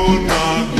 কইও না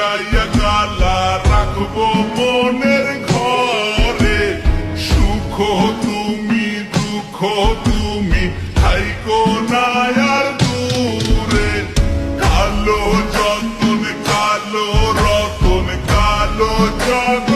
সাজাইয়া কালা রাখব মনের ঘরে। সুখ তুমি, দুঃখ তুমি, থাইকো না আর দূরে। কালো যতন, কালো রতন, কালো জগতালো